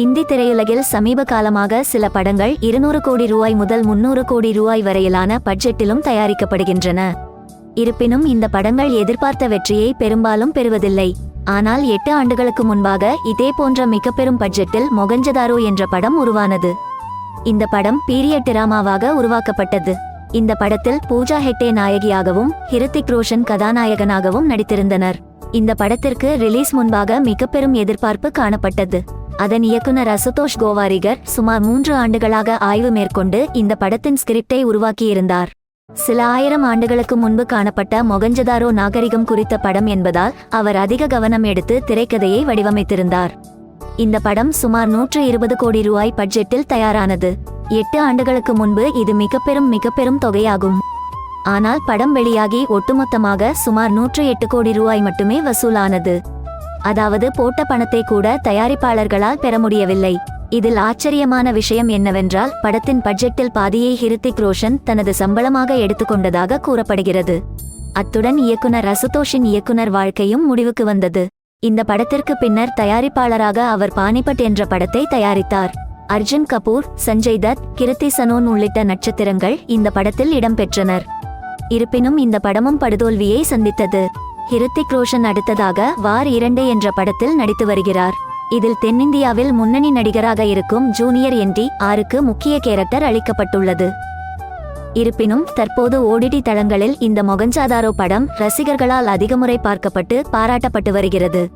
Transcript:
இந்தி திரையுலகில் சமீப காலமாக சில படங்கள் இருநூறு கோடி ரூபாய் முதல் முன்னூறு கோடி ரூபாய் வரையிலான பட்ஜெட்டிலும் தயாரிக்கப்படுகின்றன. இருப்பினும் இந்த படங்கள் எதிர்பார்த்த வெற்றியை பெரும்பாலும் பெறுவதில்லை. ஆனால் எட்டு ஆண்டுகளுக்கு முன்பாக இதே போன்ற மிக பெரும் பட்ஜெட்டில் மொகஞ்சதாரோ என்ற படம் உருவானது. இந்த படம் பீரியட் டிராமாவாக உருவாக்கப்பட்டது. இந்த படத்தில் பூஜா ஹெட்டே நாயகியாகவும் ஹிருத்திக் ரோஷன் கதாநாயகனாகவும் நடித்திருந்தனர். இந்த படத்திற்கு ரிலீஸ் முன்பாக மிக பெரும் எதிர்பார்ப்பு காணப்பட்டது. அதன் இயக்குனர் அசுதோஷ் கோவாரிகர் சுமார் மூன்று ஆண்டுகளாக ஆய்வு மேற்கொண்டு இந்த படத்தின் ஸ்கிரிப்டை உருவாக்கியிருந்தார். சில ஆயிரம் ஆண்டுகளுக்கு முன்பு காணப்பட்ட மொகஞ்சதாரோ நாகரிகம் குறித்த படம் என்பதால் அவர் அதிக கவனம் எடுத்து திரைக்கதையை வடிவமைத்திருந்தார். இந்த படம் சுமார் நூற்று இருபது கோடி ரூபாய் பட்ஜெட்டில் தயாரானது. எட்டு ஆண்டுகளுக்கு முன்பு இது மிக பெரும் மிக பெரும் தொகையாகும். ஆனால் படம் வெளியாகி ஒட்டுமொத்தமாக சுமார் நூற்று எட்டு கோடி ரூபாய் மட்டுமே வசூலானது. அதாவது போட்ட பணத்தை கூட தயாரிப்பாளர்களால் பெற முடியவில்லை. இதில் ஆச்சரியமான விஷயம் என்னவென்றால் படத்தின் பட்ஜெட்டில் பாதியை ஹிருத்திக் ரோஷன் தனது சம்பளமாக எடுத்துக்கொண்டதாக கூறப்படுகிறது. அத்துடன் இயக்குனர் அசுதோஷின் இயக்குனர் வாழ்க்கையும் முடிவுக்கு வந்தது. இந்த படத்திற்கு பின்னர் தயாரிப்பாளராக அவர் பானிபட் என்ற படத்தை தயாரித்தார். அர்ஜுன் கபூர் சஞ்சய் தத் கிருத்தி சனோன் உள்ளிட்ட நட்சத்திரங்கள் இந்த படத்தில் இடம்பெற்றனர். இருப்பினும் இந்த படமும் படுதோல்வியை சந்தித்தது. ஹிருத்திக் ரோஷன் அடுத்ததாக வார் இரண்டு என்ற படத்தில் நடித்து வருகிறார். இதில் தென்னிந்தியாவில் முன்னணி நடிகராக இருக்கும் ஜூனியர் என்டி ஆருக்கு முக்கிய கேரக்டர் அளிக்கப்பட்டுள்ளது. இருப்பினும் தற்போது ஓடிடி தளங்களில் இந்த மொகஞ்சாதாரோ படம் ரசிகர்களால் அதிக முறை பார்க்கப்பட்டு பாராட்டப்பட்டு வருகிறது.